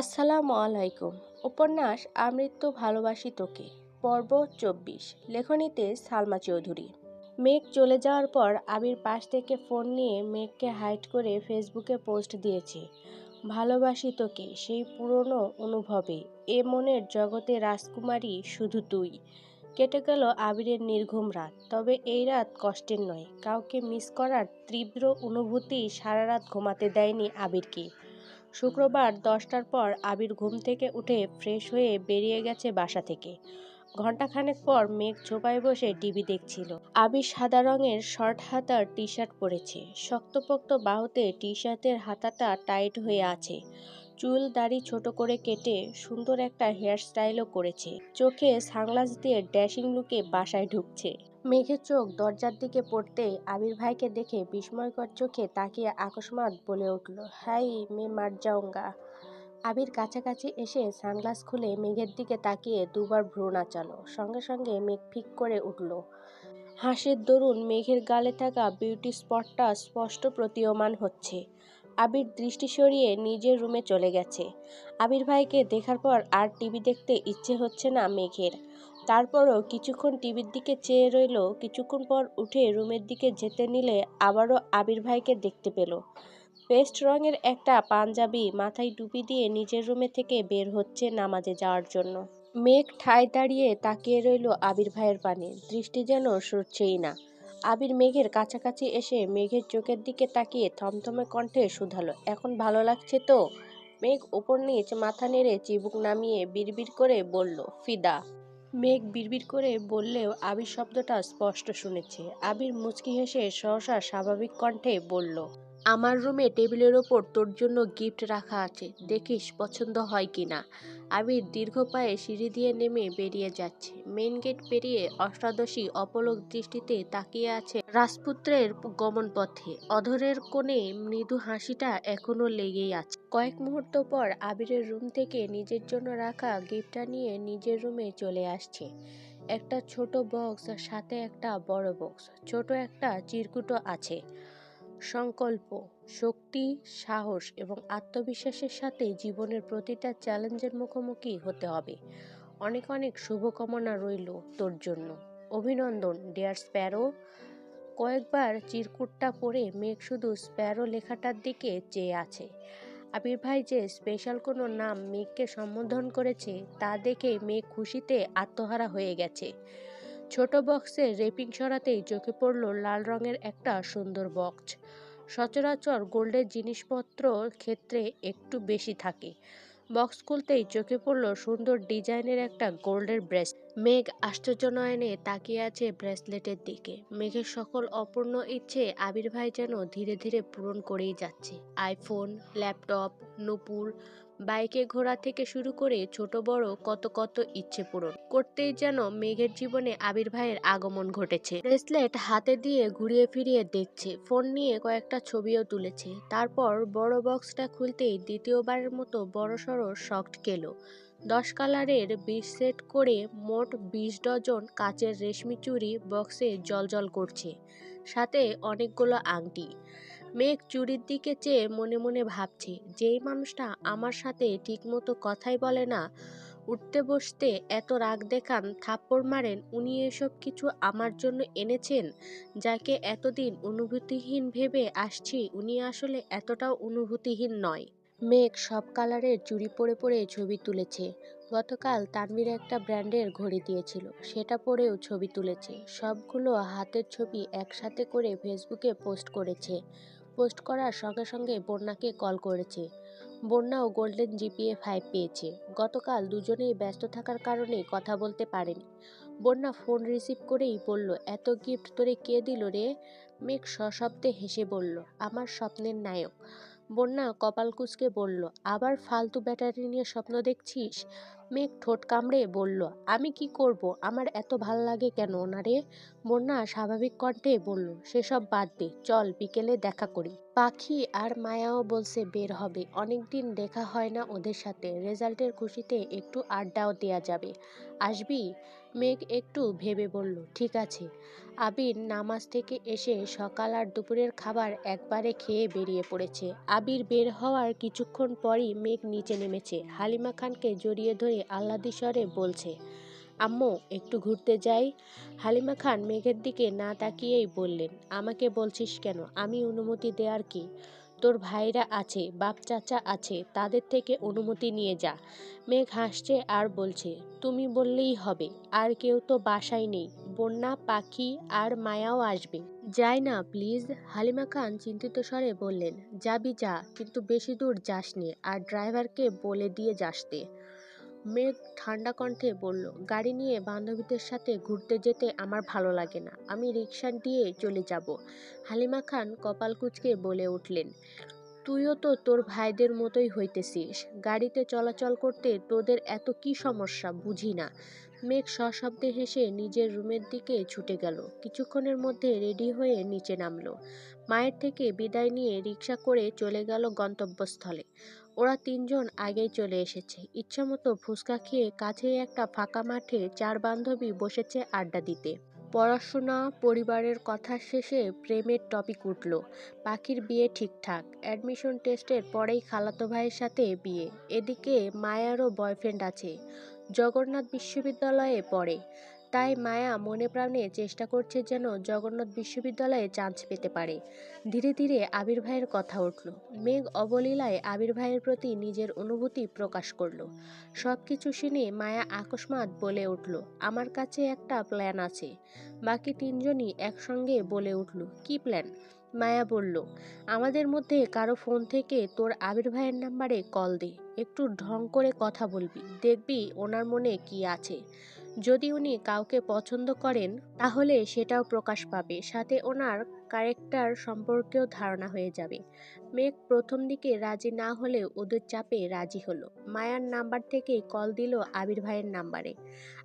আসসালামু আলাইকুম। উপন্যাস, আমৃত্যু ভালোবাসি তোকে, পর্ব চব্বিশ, লেখনীতে সালমা চৌধুরী। মেঘ চলে যাওয়ার পর আবির পাশ থেকে ফোন নিয়ে মেঘকে হাইড করে ফেসবুকে পোস্ট দিয়েছে, ভালোবাসি তোকে, সেই পুরনো অনুভবে, এ মনের জগতে রাজকুমারী শুধু তুই। কেটে গেল আবিরের নির্ঘুম রাত। তবে এই রাত কষ্টের নয়, কাউকে মিস করার তীব্র অনুভূতি সারা রাত ঘুমাতে দেয়নি আবিরকে। শুক্রবার দশটার পর আবির ঘুম থেকে উঠে ফ্রেশ হয়ে বেরিয়ে গেছে বাসা থেকে। ঘন্টাখানেক পর মেঘ ছোপায় বসে টিভি দেখছিল। আবির সাদা রঙের শর্ট হাতার টি শার্ট পরেছে। শক্তপোক্ত বাহুতে টি শার্টের হাতাটা টাইট হয়ে আছে। চুল দাড়ি ছোট করে কেটে সুন্দর একটা হেয়ার স্টাইলও করেছে। চোখে সানগ্লাস দিয়ে ড্যাশিং লুকে বাসায় ঢুকছে। মেঘের চোখ দরজার দিকে পড়তেই আবির ভাইকে দেখে বিস্ময়কর চোখে তাকিয়ে আকস্মাত বলে উঠল, হাই, মে মার আবির কাছাকাছি এসে সানগ্লাস খুলে মেঘের দিকে তাকিয়ে দুবার ভ্রু নাচালো সঙ্গে সঙ্গে মেঘ ফিক করে উঠল। হাসির দরুন মেঘের গালে থাকা বিউটি স্পটটা স্পষ্ট প্রতীয়মান হচ্ছে। আবির দৃষ্টি সরিয়ে নিজের রুমে চলে গেছে। আবির ভাইকে দেখার পর আর টিভি দেখতে ইচ্ছে হচ্ছে না মেঘের। তারপরও কিছুক্ষণ টিভির দিকে চেয়ে রইল, কিছুক্ষণ পর উঠে রুমের দিকে যেতে নিলে আবারও আবির ভাইকে দেখতে পেল। পেস্ট রঙের একটা পাঞ্জাবি মাথায় টুপি দিয়ে নিজের রুমে থেকে বের হচ্ছে নামাজে যাওয়ার জন্য। মেঘ ঠায় দাঁড়িয়ে তাকিয়ে রইল আবির ভাইয়ের পানে। দৃষ্টি যেন সরছেই না। আবির মেঘের কাছাকাছি এসে মেঘের চোখের দিকে তাকিয়ে থমথমে কণ্ঠে শুধালো, এখন ভালো লাগছে তো? মেঘ ওপর নিচ মাথা নেড়ে চিবুক নামিয়ে বিড়বিড় করে বলল, ফিদা। মেঘ বিড়বিড় করে বললেও আবির শব্দটা স্পষ্ট শুনেছে। আবির মুচকি হেসে সহসা স্বাভাবিক কণ্ঠে বলল আমার রুমে টেবিলের ওপর তোর জন্য গিফট রাখা আছে, দেখিস পছন্দ হয় কি না। আবির দীর্ঘ পায়ে সিঁড়ি দিয়ে নেমে বেরিয়ে যাচ্ছে। মেন গেট পেরিয়ে অষ্টাদশী অপলক দৃষ্টিতে তাকিয়ে আছে রাজপুত্রের গমন পথে অধরের কোণে মৃদু হাসিটা এখনও লেগেই আছে। কয়েক মুহূর্ত পর আবিরের রুম থেকে নিজের জন্য রাখা গিফটটা নিয়ে নিজের রুমে চলে আসছে। একটা ছোট বক্স সাথে একটা বড় বক্স। ছোট একটা চিরকুটও আছে। সংকল্প, শক্তি, সাহস এবং আত্মবিশ্বাসের সাথে জীবনের প্রতিটা চ্যালেঞ্জের মুখোমুখি হতে হবে। অনেক অনেক শুভকামনা রইল তোর জন্য। অভিনন্দন, ডিয়ার স্প্যারো। কয়েকবার চিরকুটটা পড়ে মেঘ শুধু স্প্যারো লেখাটার দিকে চেয়ে আছে। আবির ভাই যে স্পেশাল কোনো নাম মেঘকে সম্বোধন করেছে, তা দেখে মেঘ খুশিতে আত্মহারা হয়ে গেছে। ছোট বক্সের রেপিং সরাতেই চোখে পড়ল লাল রঙের একটা সুন্দর বক্স। সচরাচর গোল্ডের জিনিসপত্র ক্ষেত্রে একটু বেশি থাকে। বক্স খুলতেই চোখে পড়ল সুন্দর ডিজাইনের একটা গোল্ডের ব্রেস। মেঘ আশ্চর্য নয়নে তাকিয়ে আছে ব্রেসলেটের দিকে। মেঘের সকল অপূর্ণ ইচ্ছে আবির ভাই যেন ধীরে ধীরে পূরণ করেই যাচ্ছে। আইফোন, ল্যাপটপ, নুপুর বাইকে ঘোরা থেকে শুরু করে ছোট, বড় কত কত ইচ্ছে পূরণ। করতেই যেন মেঘের জীবনে আবির ভাইয়ের আগমন ঘটেছে। ব্রেসলেট হাতে দিয়ে ঘুরিয়ে ফিরিয়ে দেখছে, ফোন নিয়ে কয়েকটা ছবিও তুলেছে। তারপর বড় বক্সটা খুলতেই দ্বিতীয়বারের মতো বড় সড়ো শক্ট কেলো। দশ কালারের বিশ সেট করে মোট বিশ ডজন কাচের রেশমি চুড়ি বক্সে জলজল করছে। সাথে অনেকগুলো আংটি। মেঘ চুরির দিকে চেয়ে মনে মনে ভাবছে, যেই মানুষটা আমার সাথে ঠিকমতো কথাই বলে না, উঠতে বসতে এত রাগ দেখান, থাপ্পড় মারেন, উনি এসব কিছু আমার জন্য এনেছেন, যাকে এতদিন অনুভূতিহীন ভেবে আসছি, উনি আসলে এতটাও অনুভূতিহীন নয়। মেঘ সব কালারের চুড়ি পরে পরে ছবি তুলেছে। গতকাল তানভীর একটা ব্র্যান্ডের ঘড়ি দিয়েছিল, সেটা পরেও ছবি তুলেছে। সবগুলো হাতের ছবি একসাথে করে ফেসবুকে পোস্ট করেছে। পোস্ট করার সঙ্গে সঙ্গে বন্যাকে কল করেছে। বন্যাও গোল্ডেন জিপিএ ফাইভ পেয়েছে। গতকাল দুজনেই ব্যস্ত থাকার কারণে কথা বলতে পারেনি। বন্যা ফোন রিসিভ করেই বলল, এত গিফট তোরে কে দিল রে? মেঘ সশব্দে হেসে বলল, আমার স্বপ্নের নায়ক। বন্যা কপাল কুচকে বলল, আবার ফালতু ব্যাটারি নিয়ে স্বপ্ন দেখছিস? মেঘ ঠোঁট কামড়ে বলল, আমি কি করব? আমার এত ভালো লাগে কেন ওনারে? বন্যা স্বাভাবিক কণ্ঠে বলল, সেসব বাদ দে, চল বিকেলে দেখা করি। পাখি আর মায়াও বলছে বের হবে। অনেকদিন দেখা হয় না ওদের সাথে। রেজাল্টের খুশিতে একটু আড্ডাও দেয়া যাবে। আসবি? মেঘ একটু ভেবে বলল, ঠিক আছে। আবির নামাজ থেকে এসে সকাল আর দুপুরের খাবার একবারে খেয়ে বেরিয়ে পড়েছে। আবির বের হওয়ার কিছুক্ষণ পরই মেঘ নিচে নেমেছে। হালিমা খানকে জড়িয়ে ধরে আহ্লাদি স্বরে বলছে আম্মু, একটু ঘুরতে যাই। হালিমা খান মেঘের দিকে না তাকিয়েই বললেন, আমাকে বলছিস কেন? আমি অনুমতি দেওয়ার কি? তোর ভাইরা আছে, বাপ চাচা আছে, তাদের থেকে অনুমতি নিয়ে যা। মেঘ হাসছে আর বলছে, তুমি বললেই হবে, আর কেউ তো বাসায় নেই, বন্যা, পাখি আর মায়াও আসবে। যাই না, প্লিজ। হালিমা খান চিন্তিত স্বরে বললেন, যাবি যা, কিন্তু বেশি দূর যাসনি, আর ড্রাইভারকে বলে দিয়ে যাসতে মেঘ ঠান্ডা কণ্ঠে বলল, গাড়ি নিয়ে বান্ধবীদের সাথে ঘুরতে যেতে আমার ভালো লাগে না। আমি রিক্সা দিয়ে চলে যাব। হালিমা খান কপাল কুচকে বলে উঠলেন, তুইও তো তোর ভাইদের মতোই হইতেছিস। গাড়িতে চলাচল করতে তোদের এত কি সমস্যা বুঝি না। মেঘ সশব্দে হেসে নিজের রুমের দিকে ছুটে গেল। কিছুক্ষণের মধ্যে রেডি হয়ে নিচে নামলো। মায়ের থেকে বিদায় নিয়ে রিক্সা করে চলে গেল গন্তব্যস্থলে। ওরা তিনজন আগেই চলে এসেছে। ইচ্ছামতো ফুচকা খেয়ে কাছেই একটা ফাঁকা মাঠে চার বান্ধবী বসেছে আড্ডা দিতে। পড়াশোনা, পরিবারের কথা শেষে প্রেমের টপিক উঠল। পাখির বিয়ে ঠিকঠাক, অ্যাডমিশন টেস্টের পরেই খালাতো ভাইয়ের সাথে বিয়ে। এদিকে মায়ারও বয়ফ্রেন্ড আছে। জগন্নাথ বিশ্ববিদ্যালয়ে পড়ে। তাই মায়া মনে প্রাণে চেষ্টা করছে যেন জগন্নাথ বিশ্ববিদ্যালয়ে চান্স পেতে পারে। ধীরে ধীরে আবির ভাইয়ের কথা উঠল। মেঘ অবলীলায় আবির ভাইয়ের প্রতি নিজের অনুভূতি প্রকাশ করল। সব কিছু শুনে মায়া আকস্মাত বলে উঠল, আমার কাছে একটা প্ল্যান আছে। বাকি তিনজনই একসঙ্গে বলে উঠল, কি প্ল্যান মায়া বলল, আমাদের মধ্যে কারও ফোন থেকে তোর আবির ভাইয়ের নাম্বারে কল দে। একটু ঢং করে কথা বলবি, দেখবি ওনার মনে কি আছে। যদি উনি কাউকে পছন্দ করেন তাহলে সেটাও প্রকাশ পাবে। সাথে ওনার ক্যারেক্টার সম্পর্কেও ধারণা হয়ে যাবে। মেঘ প্রথম দিকে রাজি না হলেও ওদের চাপে রাজি হলো। মায়ার নাম্বার থেকে কল দিল আবির ভাইয়ের নাম্বারে।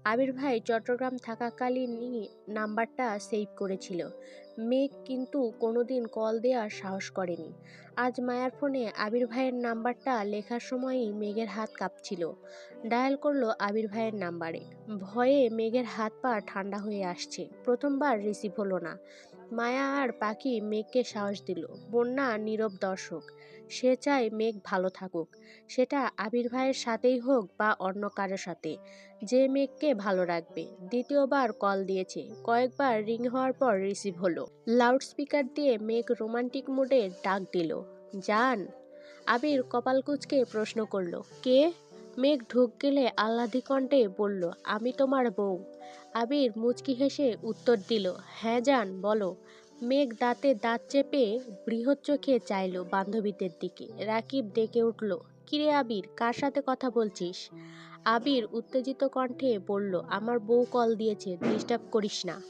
আবির ভাই চট্টগ্রাম থাকাকালীনই নাম্বারটা সেভ করেছিল। মেঘ কিন্তু কোনোদিন কল দেওয়ার সাহস করেনি। আজ মায়ার ফোনে আবির ভাইয়ের নাম্বারটা লেখার সময়ই মেঘের হাত কাঁপছিল। ডায়াল করল আবির ভাইয়ের নাম্বারে। ভয়ে মেঘের হাত পা ঠান্ডা হয়ে আসছে। প্রথমবার রিসিভ হলো না। মায়া আর পাখি মেঘকে সাহস দিল। বন্যা নীরব দর্শক। সে চায় মেঘ ভালো থাকুক। সেটা আবির ভাইয়ের সাথেই হোক বা অন্য কারোর সাথে। যে মেঘকে ভালো রাখবে। দ্বিতীয়বার কল দিয়েছে। কয়েকবার রিং হওয়ার পর রিসিভ হলো। লাউড স্পিকার দিয়ে মেঘ রোমান্টিক মুডে ডাক দিল, জান। আবির কপাল কুচকে প্রশ্ন করল, কে? মেঘ ঢুক গেলে আহ্লাদি কণ্ঠে বলল, আমি তোমার বউ। আবির মুচকি হেসে উত্তর দিল হ্যাঁ যান বলো। মেঘ দাঁতে দাঁত চেপে বৃহৎ চোখে চাইল বান্ধবীদের দিকে। রাকিব ডেকে উঠল, কিরে আবির, কার সাথে কথা বলছিস? আবির উত্তেজিত কণ্ঠে বলল, আমার বউ কল দিয়েছে, ডিস্টার্ব করিস না।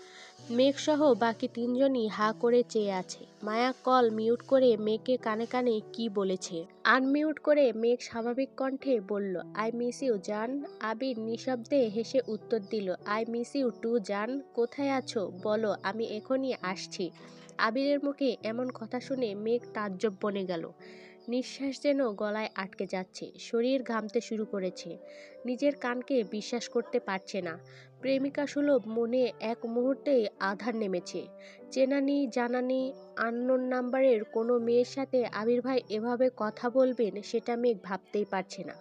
মেঘসহ বাকি তিনজনই হা করে চেয়ে আছে। মায়া কল মিউট করে মেঘকে কানে কানে কি বলেছে? আনমিউট করে মেঘ স্বাভাবিক কণ্ঠে বলল, আই মিস ইউ, জান। আবির নিঃশব্দে হেসে উত্তর দিল, আই মিস ইউ টু, জান। কোথায় আছো? বলো, আমি এখনই আসছি। আবিরের মুখে এমন কথা শুনে মেঘ তাজ্জব বনে গেল। নিঃশ্বাস যেন গলায় আটকে যাচ্ছে। শরীর ঘামতে শুরু করেছে। নিজের কানকে বিশ্বাস করতে পারছে না। প্রেমিকা সুলভ মনে এক মুহূর্তেই আধার নেমেছে। চেনা নেই জানা নাম্বারের কোনো মেয়ের সাথে আবির ভাই এভাবে কথা বলবেন সেটা মেঘ ভাবতেই পারছে না।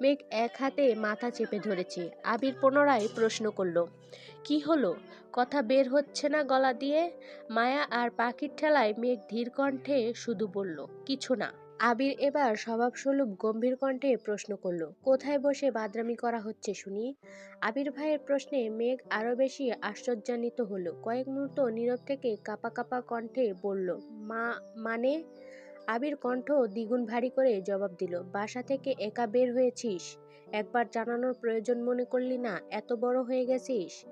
মেঘ এক হাতে মাথা চেপে ধরেছে। আবির পুনরায় প্রশ্ন করল, কি হলো? কথা বের হচ্ছে না গলা দিয়ে? মায়া আর পাখির ঠেলায় মেঘ ধীর কণ্ঠে শুধু বলল, কিছু না। আবির এবার স্বভাবস্বরূপ গম্ভীর কণ্ঠে প্রশ্ন করল, কোথায় বসে বাদরামি করা হচ্ছে শুনি? আবির ভাইয়ের প্রশ্নে মেঘ আরও বেশি আশ্চর্যান্বিত হলো, কয়েক মুহূর্ত নীরব থেকে কাপা কাপা কণ্ঠে বলল, মা মানে? আবির কণ্ঠ দ্বিগুণ ভারী করে জবাব দিল, বাসা থেকে একা বের হয়েছিস? একবার জানানোর প্রয়োজন মনে করলি না, এত বড় হয়ে গেছিস?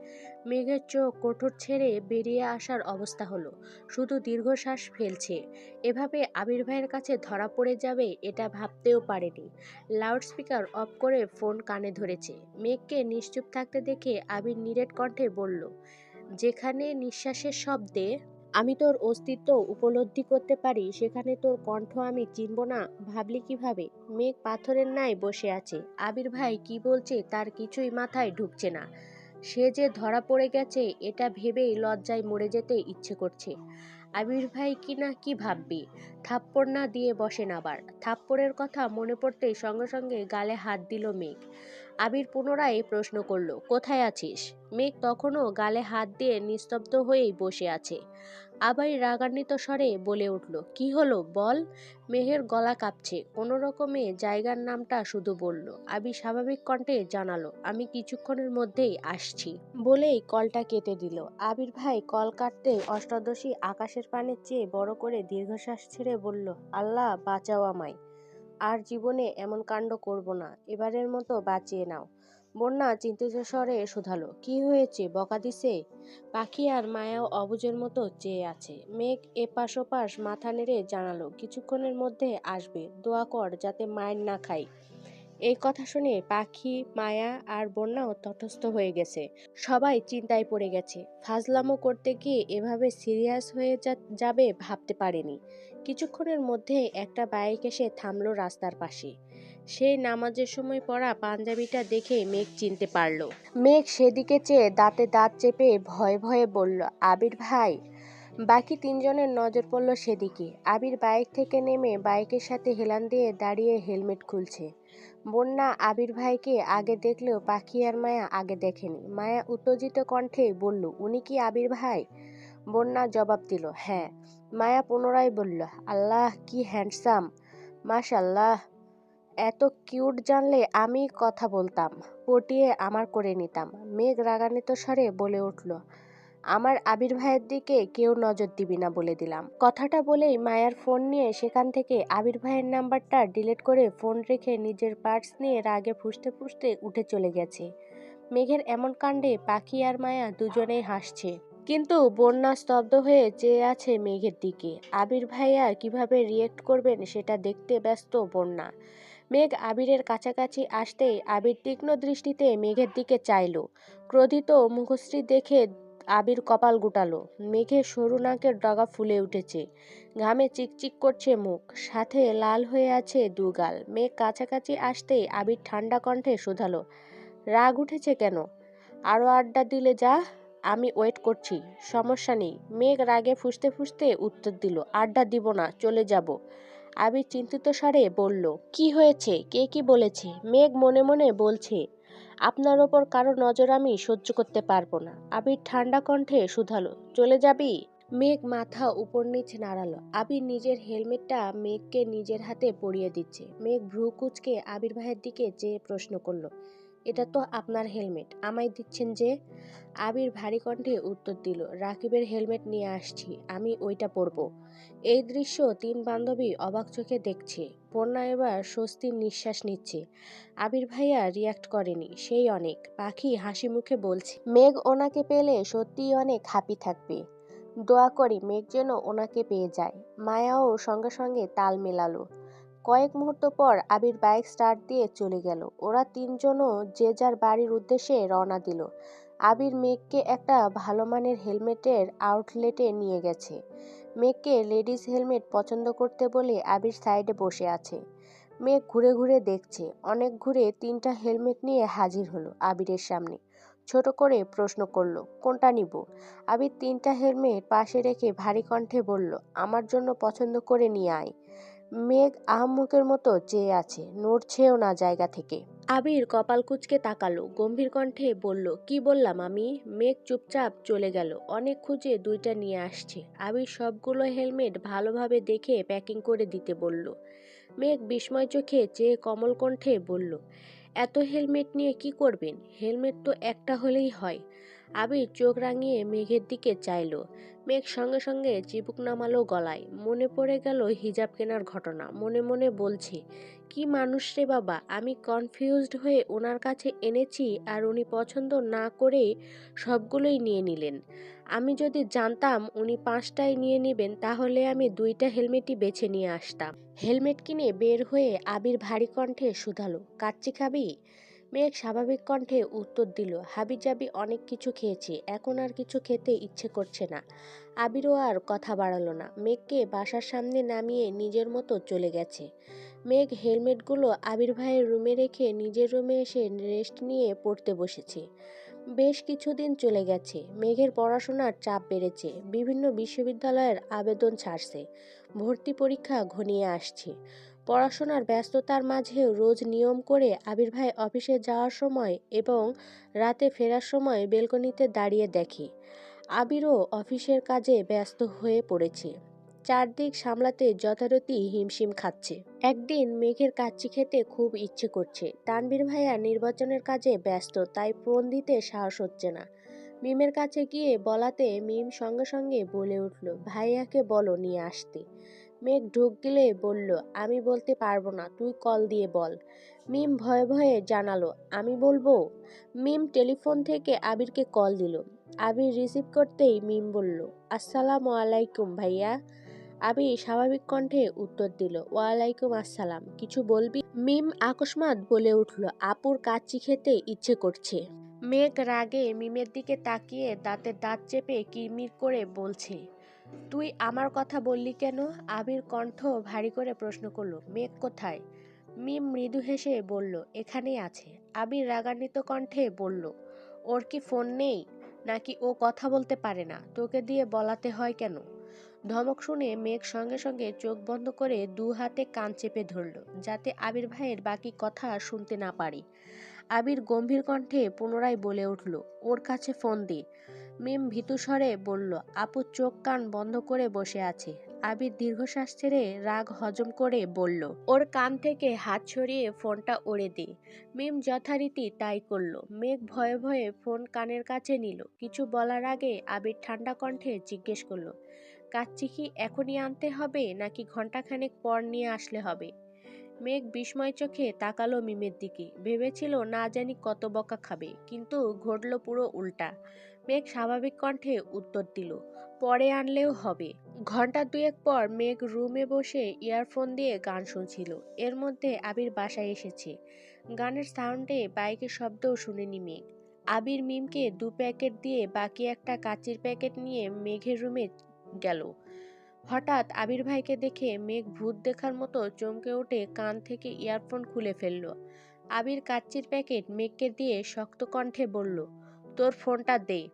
মেঘের চোখ কঠোর ছেড়ে বেরিয়ে আসার অবস্থা হলো, শুধু দীর্ঘশ্বাস ফেলছে। এভাবে আবির ভাইয়ের কাছে ধরা পড়ে যাবে এটা ভাবতেও পারেনি। লাউডস্পিকার অফ করে ফোন কানে ধরেছে। মেঘকে নিশ্চুপ থাকতে দেখে আবির নিরেট কণ্ঠে বলল, যেখানে নিঃশ্বাসের শব্দে আমি তোর অস্তিত্ব উপলব্ধি করতে পারি, সেখানে তোর কণ্ঠ আমি চিনব না। ভাবলি কীভাবে? মেঘ পাথরের ন্যায় বসে আছে। আবির ভাই কি বলছে তার কিছুই মাথায় ঢুকছে না। সে যে ধরা পড়ে গেছে, এটা ভেবেই লজ্জায় মরে যেতে ইচ্ছে করছে। আবির ভাই কি না কি ভাববি? থাপ্পড় না দিয়ে বসেন আবার থাপ্পড়ের কথা মনে পড়তেই সঙ্গে সঙ্গে গালে হাত দিল মেঘ। আবির পুনরায় প্রশ্ন করল, কোথায় আছিস? মেঘ তখনও গালে হাত দিয়ে নিস্তব্ধ হয়েই বসে আছে। আবার রাগান্বিত স্বরে বলে উঠল, কি হলো? বল। মেহের গলা কাঁপছে। কোনো রকমে জায়গার নামটা শুধু বলল। আবি স্বাভাবিক কণ্ঠে জানালো, আমি কিছুক্ষণের মধ্যেই আসছি। বলেই কলটা কেটে দিল। আবির ভাই কল কাটতে অষ্টাদশী আকাশের পানে চেয়ে বড় করে দীর্ঘশ্বাস ছেড়ে বলল, আল্লাহ বাঁচাও আমায়। আর জীবনে এমন কাণ্ড করব না। এবারের মতো বাঁচিয়ে নাও। বন্যা চিন্তিত স্বরে শুধালো। কি হয়েছে? বকা দিছে? পাখি আর মায়াও অবুজের মতো চেয়ে আছে। মেঘ এপাশ ওপাশ মাথা নেড়ে জানালো, কিছুক্ষণের মধ্যে আসবে। দোয়া কর যাতে মায়ের না খাই। এই কথা শুনে পাখি, মায়া আর বন্যাও তটস্থ হয়ে গেছে। সবাই চিন্তায় পড়ে গেছে। ফাজলামো করতে গিয়ে এভাবে সিরিয়াস হয়ে যাবে ভাবতে পারেনি। কিছুক্ষণের মধ্যে একটা বাইক এসে থামলো রাস্তার পাশে। সেই নামাজের সময় পরা পাঞ্জাবিটা দেখে মেঘ চিনতে পারল। মেঘ সেদিকে চেয়ে দাঁতে দাঁত চেপে ভয়ে ভয়ে বলল, আবির ভাই। বাকি তিনজনের নজর পড়ল সেদিকে। আবির বাইক থেকে নেমে বাইকের সাথে হেলান দিয়ে দাঁড়িয়ে হেলমেট খুলছে। বন্যা আবির ভাইকে আগে দেখলেও পাখি আর মায়া আগে দেখেনি। মায়া উত্তেজিত কণ্ঠে বলল, উনি কি আবির ভাই? বন্যা জবাব দিল হ্যাঁ। মায়া পুনরায় বলল, আল্লাহ কি হ্যান্ডসাম মাশাল্লাহ এত কিউট জানলে আমি কথা বলতাম, পটিয়ে আমার করে নিতাম। মেঘ রাগান্বিত স্বরে বলে উঠল, আমার আবির ভাইয়ের দিকে কেউ নজর দিবি না বলে দিলাম। কথাটা বলেই মায়ার ফোন নিয়ে সেখান থেকে আবির ভাইয়ের নাম্বারটা ডিলিট করে ফোন রেখে নিজের পার্স নিয়ে রাগে ফুসতে ফুসতে উঠে চলে গেছে। মেঘের এমন কাণ্ডে পাখি আর মায়া দুজনেই হাসছে। কিন্তু বন্যা স্তব্ধ হয়ে চেয়ে আছে মেঘের দিকে। আবির ভাইয়া কীভাবে রিয়েক্ট করবেন সেটা দেখতে ব্যস্ত বন্যা। মেঘ আবিরের কাছাকাছি আসতেই আবির তীক্ষ্ণ দৃষ্টিতে মেঘের দিকে চাইল। ক্রোধিত মুখশ্রী দেখে আবির কপাল গুটালো। মেঘের সরু নাকের ডগা ফুলে উঠেছে। ঘামে চিকচিক করছে মুখ। সাথে লাল হয়ে আছে দুগাল। মেঘ কাছাকাছি আসতেই আবির ঠান্ডা কণ্ঠে শুধালো, রাগ উঠেছে কেন? আরও আড্ডা দিলে যা, আমি ওয়েট করছি, সমস্যা নেই। মেঘ রাগে ফুসতে ফুসতে উত্তর দিল, আড্ডা দিব না, চলে যাব। আবির চিন্তিত স্বরে বলল, কি হয়েছে? কে কি বলেছে? মেঘ মনে মনে বলছে, আপনার ওপর কারও নজর আমি সহ্য করতে পারব না। আবির ঠান্ডা কণ্ঠে শুধালো, চলে যাবি? মেঘ মাথা উপর নিচ নাড়ালো, আবির নিজের হেলমেটটা মেঘকে নিজের হাতে পরিয়ে দিচ্ছে। মেঘ ভ্রু কুচকে আবির ভাইয়ের দিকে চেয়ে প্রশ্ন করল এটা তো আপনার হেলমেট। আমায় দিচ্ছেন যে আবির ভারী কণ্ঠে উত্তর দিল, রাকিবের হেলমেট নিয়ে আসছি, আমি ওইটা পরবো। এই দৃশ্য তিন বান্ধবী অবাক চোখে দেখছে। বন্যা এবার স্বস্তির নিঃশ্বাস নিচ্ছে। আবির ভাইয়া রিয়াক্ট করেনি, সেই অনেক। পাখি হাসি মুখে বলছে, মেঘ ওনাকে পেলে সত্যিই অনেক হ্যাপি থাকবে। দোয়া করি মেঘ যেন ওনাকে পেয়ে যায়। মায়াও সঙ্গে সঙ্গে তাল মেলালো। কয়েক মুহূর্ত পর আবির বাইক স্টার্ট দিয়ে চলে গেল। ওরা তিনজনও যে যার বাড়ির উদ্দেশ্যে রওনা দিল। আবির মেঘকে একটা ভালো মানের হেলমেটের আউটলেটে নিয়ে গেছে। মেঘকে লেডিস হেলমেট পছন্দ করতে বলে আবির সাইডে বসে আছে। মেঘ ঘুরে ঘুরে দেখছে। অনেক ঘুরে তিনটা হেলমেট নিয়ে হাজির হলো আবিরের সামনে। ছোট করে প্রশ্ন করল, কোনটা নিব? আবির তিনটা হেলমেট পাশে রেখে ভারী কণ্ঠে বলল, আমার জন্য পছন্দ করে নিয়ে আয়। মেঘ আহাম্মকের মতো চেয়ে আছে, নড়ছেও না জায়গা থেকে। আবির কপাল কুচকে তাকালো, গম্ভীর কণ্ঠে বলল, কি বললাম আমি? মেঘ চুপচাপ চলে গেল, অনেক খুঁজে দুইটা নিয়ে আসছে। আবির সবগুলো হেলমেট ভালোভাবে দেখে প্যাকিং করে দিতে বলল। মেঘ বিস্ময় চোখে চেয়ে কমল কণ্ঠে বলল, এত হেলমেট নিয়ে কি করবেন? হেলমেট তো একটা হলেই হয়। আবির চোখ রাঙিয়ে মেঘের দিকে চাইলো। মেঘ সঙ্গে সঙ্গে চিবুক নামালো গলায়। মনে পড়ে গেল হিজাব কেনার ঘটনা। মনে মনে বলছে, কি মানুষ রে বাবা, আমি কনফিউজড হয়ে ওনার কাছে এনেছি আর উনি পছন্দ না করে সবগুলোই নিয়ে নিলেন। আমি যদি জানতাম উনি পাঁচটাই নিয়ে নেবেন, তাহলে আমি দুইটা হেলমেটই বেছে নিয়ে আসতাম। হেলমেট কিনে বের হয়ে আবির ভারী কণ্ঠে শুধালো কাচ্চি খাবি মেঘ স্বাভাবিক কণ্ঠে উত্তর দিল, হাবিজাবি, অনেক কিছু খেয়েছি। এখন আর কিছু খেতে ইচ্ছে করছে না। আবিরও আর কথা বাড়ালো না। মেঘকে বাসার সামনে নামিয়ে নিজের মতো চলে গেছে। মেঘ হেলমেটগুলো আবির ভাইয়ের রুমে রেখে নিজের রুমে এসে রেস্ট নিয়ে পড়তে বসেছে। বেশ কিছুদিন চলে গেছে। মেঘের পড়াশোনার চাপ বেড়েছে। বিভিন্ন বিশ্ববিদ্যালয়ের আবেদন ছাড়ছে। ভর্তি পরীক্ষা ঘনিয়ে আসছে। পড়াশোনার ব্যস্ততার মাঝেও রোজ নিয়ম করে আবির ভাই অফিসে যাওয়ার সময় এবং রাতে ফেরার সময় বেলকনিতে দাঁড়িয়ে দেখে। আবিরও অফিসের কাজে ব্যস্ত হয়ে পড়েছে। চারদিক সামলাতে যথারীতি হিমশিম খাচ্ছে। একদিন মেঘের কাচ্চি খেতে খুব ইচ্ছে করছে। তানবীর ভাইয়া নির্বাচনের কাজে ব্যস্ত, তাই ফোন দিতে সাহস হচ্ছে না। মিমের কাছে গিয়ে বলাতে মিম সঙ্গে সঙ্গে বলে উঠল, ভাইয়াকে বলো নিয়ে আসতে। মেঘ ঢুক গিলে বলল, আমি বলতে পারব না, তুই কল দিয়ে বল। মিম ভয়ে ভয়ে জানালো, আমি বলব? মিম টেলিফোন থেকে আবিরকে কল দিল। আবির রিসিভ করতেই মিম বলল, আসসালামু আলাইকুম ভাইয়া। আবির স্বাভাবিক কণ্ঠে উত্তর দিল, ওয়ালাইকুম আসসালাম, কিছু বলবি? মিম আকস্মাত বলে উঠল, আপুর কাচ্চি খেতে ইচ্ছে করছে। মেঘ রাগে মিমের দিকে তাকিয়ে দাঁতে দাঁত চেপে কিরমির করে বলছে তুই আমার কথা বললি কেন? আবির কণ্ঠ ভারী করে প্রশ্ন করল, মেঘ কোথায়? মিম মৃদু হেসে বলল, এখানেই আছে। আবির রাগান্বিত কণ্ঠে বলল, ওর কি ফোন নেই? নাকি ও কথা বলতে পারে না? তোকে দিয়ে বলাতে হয় কেন? ধমক শুনে মেঘ সঙ্গে সঙ্গে চোখ বন্ধ করে দু হাতে কান চেপে ধরল, যাতে আবির ভাইয়ের বাকি কথা শুনতে না পারি। আবির গম্ভীর কণ্ঠে পুনরায় বলে উঠল, ওর কাছে ফোন দে। মিম ভীতু স্বরে বলল, আপু চোখ কান বন্ধ করে বসে আছে। আবির দীর্ঘশ্বাস ছেড়ে রাগ হজম করে বলল, ওর কান থেকে হাত সরিয়ে ফোনটা ওড়ে দে। মিম যথারীতি তাই করল। মেঘ ভয়ে ভয়ে ফোন কানের কাছে নিল। কিছু বলার আগে আবির ঠান্ডা কণ্ঠে জিজ্ঞেস করল, কাচ্চি কি এখনই আনতে হবে নাকি ঘন্টাখানেক পর নিয়ে আসলে হবে? মেঘ বিস্ময় চোখে তাকালো মিমের দিকে। ভেবেছিল না জানি কত বকা খাবে, কিন্তু ঘটল পুরো উল্টা। মেঘ স্বাভাবিক কণ্ঠে উত্তর দিল, পরে আনলেও হবে। ঘণ্টা দুয়েক পর মেঘ রুমে বসে ইয়ারফোন দিয়ে গান শুনছিল। এর মধ্যে আবির বাসায় এসেছে। গানের সাউন্ডে বাইকের শব্দও শুনেনি মেঘ। আবির মিমকে দু প্যাকেট দিয়ে বাকি একটা কাচির প্যাকেট নিয়ে মেঘের রুমে গেল। হঠাৎ আবির ভাইকে দেখে মেঘ ভূত দেখার মতো চমকে উঠে কান থেকে ইয়ারফোন খুলে ফেলল। আবির কাচ্চির প্যাকেট মেঘকে দিয়ে শক্ত কণ্ঠে বলল, তোর ফোনটা দে।